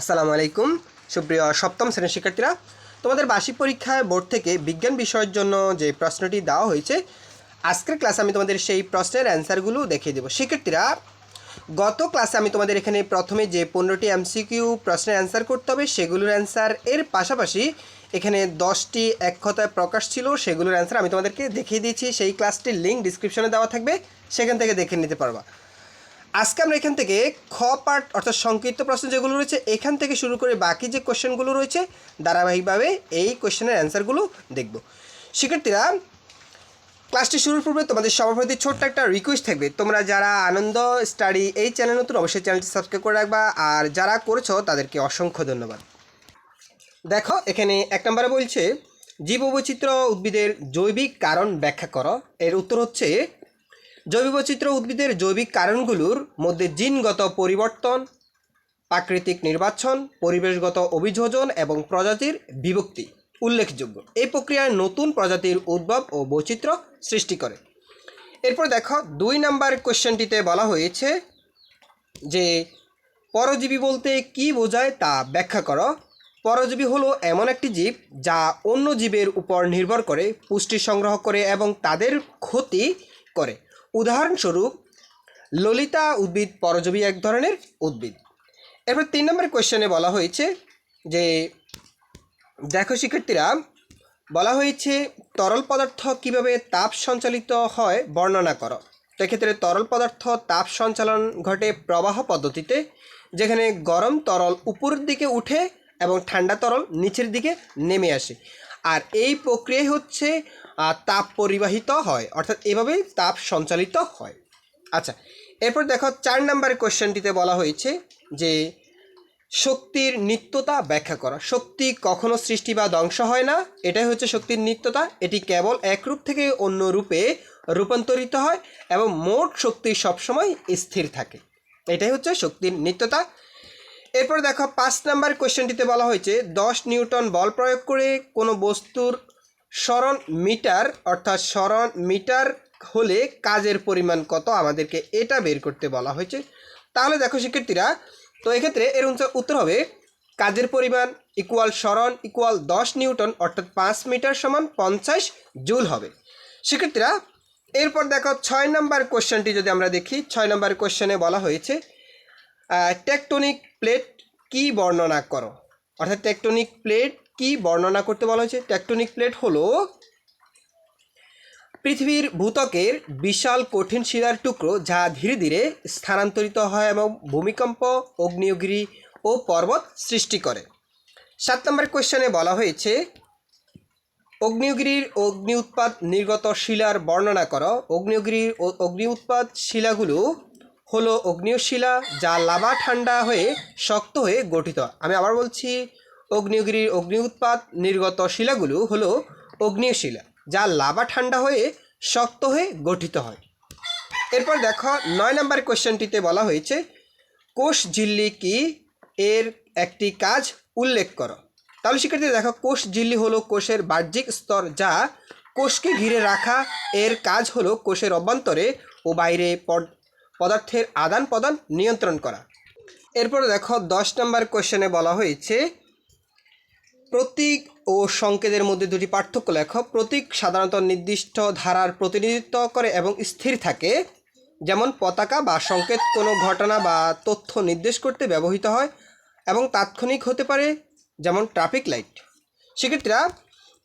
আসসালামু আলাইকুম। সুপ্রিয় সপ্তম শ্রেণির শিক্ষার্থীরা, তোমাদের বার্ষিক পরীক্ষায় বোর্ড থেকে বিজ্ঞান বিষয়ের জন্য যে প্রশ্নটি দেওয়া হয়েছে, আজকের ক্লাসে আমি তোমাদের সেই প্রশ্নের অ্যান্সারগুলো দেখিয়ে দেবো। শিক্ষার্থীরা, গত ক্লাসে আমি তোমাদের এখানে প্রথমে যে পনেরোটি এমসিকিউ প্রশ্নের অ্যান্সার করতে হবে, সেগুলোর অ্যান্সার, এর পাশাপাশি এখানে দশটি এক কথায় প্রকাশ ছিল, সেগুলোর অ্যান্সার আমি তোমাদেরকে দেখিয়ে দিয়েছি। সেই ক্লাসটির লিঙ্ক ডিসক্রিপশনে দেওয়া থাকবে, সেখান থেকে দেখে নিতে পারবা। আজকে আমরা এখান থেকে খ পার্ট অর্থাৎ সংক্ষিপ্ত প্রশ্ন যেগুলো রয়েছে, এখান থেকে শুরু করে বাকি যে কোশ্চেনগুলো রয়েছে, ধারাবাহিকভাবে এই কোশ্চেনের অ্যান্সারগুলো দেখব। শিক্ষার্থীরা, ক্লাসটি শুরুর পূর্বে তোমাদের সবার প্রতি ছোট্ট একটা রিকোয়েস্ট থাকবে। তোমরা যারা আনন্দ স্টাডি এই চ্যানেল নতুন, অবশ্যই চ্যানেলটি সাবস্ক্রাইব করে রাখবা। আর যারা করেছ, তাদেরকে অসংখ্য ধন্যবাদ। দেখো, এখানে এক নম্বরে বলছে, জীববৈচিত্র্য উদ্ভিদের জৈবিক কারণ ব্যাখ্যা করো। এর উত্তর হচ্ছে জৈববৈচিত্র্য উদ্ভিদের জৈবিক কারণগুলোর মধ্যে জিনগত পরিবর্তন, প্রাকৃতিক নির্বাচন, পরিবেশগত অভিযোজন এবং প্রজাতির বিভক্তি উল্লেখযোগ্য। এই প্রক্রিয়ায় নতুন প্রজাতির উদ্ভব ও বৈচিত্র্য সৃষ্টি করে। এরপর দেখো, দুই নাম্বার কোশ্চেনটিতে বলা হয়েছে যে, পরজীবী বলতে কি বোঝায় তা ব্যাখ্যা করো। পরজীবী হলো এমন একটি জীব যা অন্য জীবের উপর নির্ভর করে পুষ্টি সংগ্রহ করে এবং তাদের ক্ষতি করে। উদাহরণস্বরূপ, ললিতা উদ্ভিদ পরজীবী এক ধরনের উদ্ভিদ। এরপর তিন নম্বর কোয়েশ্চেনে বলা হয়েছে যে, দেখো শিক্ষার্থীরা, বলা হয়েছে তরল পদার্থ কীভাবে তাপ সঞ্চালিত হয় বর্ণনা করো। তো এক্ষেত্রে তরল পদার্থ তাপ সঞ্চালন ঘটে প্রবাহ পদ্ধতিতে, যেখানে গরম তরল উপরের দিকে উঠে এবং ঠান্ডা তরল নিচের দিকে নেমে আসে। আর এই প্রক্রিয়াই হচ্ছে তাপ পরিবাহিত হয়। অর্থাৎ এভাবেই তাপ সঞ্চালিত হয়। আচ্ছা এরপর দেখো চার নম্বর কোশ্চেনটিতে বলা হয়েছে যে শক্তির নিত্যতা ব্যাখ্যা করা। শক্তি কখনো সৃষ্টি বা ধ্বংস হয় না। এটাই হচ্ছে শক্তির নিত্যতা। এটি কেবল এক রূপ থেকে অন্য রূপে রূপান্তরিত হয় এবং মোট শক্তি সবসময় স্থির থাকে। এটাই হচ্ছে শক্তির নিত্যতা। এরপর দেখো পাঁচ নাম্বার কোশ্চেনটিতে বলা হয়েছে দশ নিউটন বল প্রয়োগ করে কোনো বস্তুর স্মরণ মিটার, অর্থাৎ স্মরণ মিটার হলে কাজের পরিমাণ কত? আমাদেরকে এটা বের করতে বলা হয়েছে। তাহলে দেখো শিক্ষার্থীরা, তো এক্ষেত্রে এর উত্তর- হবে কাজের পরিমাণ ইকুয়াল স্মরণ ইকুয়াল দশ নিউটন, অর্থাৎ পাঁচ মিটার সমান পঞ্চাশ জুল হবে। শিক্ষার্থীরা, এরপর দেখো ছয় নম্বর কোশ্চেনটি যদি আমরা দেখি, ছয় নম্বর কোশ্চেনে বলা হয়েছে টেকটনিক প্লেট কি বর্ণনা করো? অর্থাৎ টেকটনিক প্লেট কি বর্ণনা করতে বলা হয়েছে? টেকটনিক প্লেট হলো পৃথিবীর ভূতকের বিশাল কঠিন শিলার টুকরো যা ধীরে ধীরে স্থানান্তরিত হয় এবং ভূমিকম্প, অগ্নিয়গিরি ও পর্বত সৃষ্টি করে। সাত নম্বর কোশ্চেনে বলা হয়েছে, অগ্নিয়গিরির অগ্নি উৎপাদ নির্গত শিলার বর্ণনা করো। অগ্নিয়গিরির অগ্নি উৎপাদ শিলাগুলো হলো অগ্নিয় শিলা যা লাভা ঠান্ডা হয়ে শক্ত হয়ে গঠিত। আমি আবার বলছি অগ্নিয়গিরির অগ্নি উৎপাদ নির্গত শিলাগুলো হলো অগ্নিয় শিলা যা লাভা ঠান্ডা হয়ে শক্ত হয়ে গঠিত হয়। এরপর দেখো, নয় নম্বর কোশ্চেনটিতে বলা হয়েছে, কোষ ঝিল্লি কি এর একটি কাজ উল্লেখ করো। তাহলে শিক্ষার্থী দেখো, কোষ ঝিল্লি হলো কোষের বাহ্যিক স্তর, যা কোষকে ঘিরে রাখা। এর কাজ হলো কোষের অভ্যন্তরে ও বাইরে পদ- পদার্থের আদান প্রদান নিয়ন্ত্রণ করা। এরপর দেখো, দশ নম্বর কোশ্চেনে বলা হয়েছে প্রতীক ও সংকেতের মধ্যে দুটি পার্থক্য লেখো। প্রতীক সাধারণত নির্দিষ্ট ধারার প্রতিনিধিত্ব করে এবং স্থির থাকে। যেমন পতাকা বা সংকেত কোনো ঘটনা বা তথ্য নির্দেশ করতে ব্যবহৃত হয় এবং তাৎক্ষণিক হতে পারে, যেমন ট্রাফিক লাইট। সেক্ষেত্রে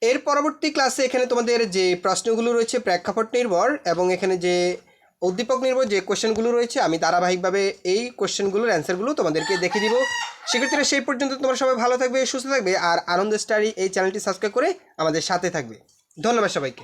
এর পরবর্তী ক্লাসে এখানে তোমাদের যে প্রশ্নগুলো রয়েছে, প্রেক্ষাপট নির্ভর এবং এখানে যে উদ্দীপক নির্ভর যে কোশ্চেনগুলো রয়েছে, আমি ধারাবাহিকভাবে এই কোশ্চেনগুলোর অ্যান্সারগুলো তোমাদেরকে দেখে দিব। সেক্ষেত্রে সেই পর্যন্ত তোমরা সবাই ভালো থাকবে, সুস্থ থাকবে, আর আনন্দ স্টাডি এই চ্যানেলটি সাবস্ক্রাইব করে আমাদের সাথে থাকবে। ধন্যবাদ সবাইকে।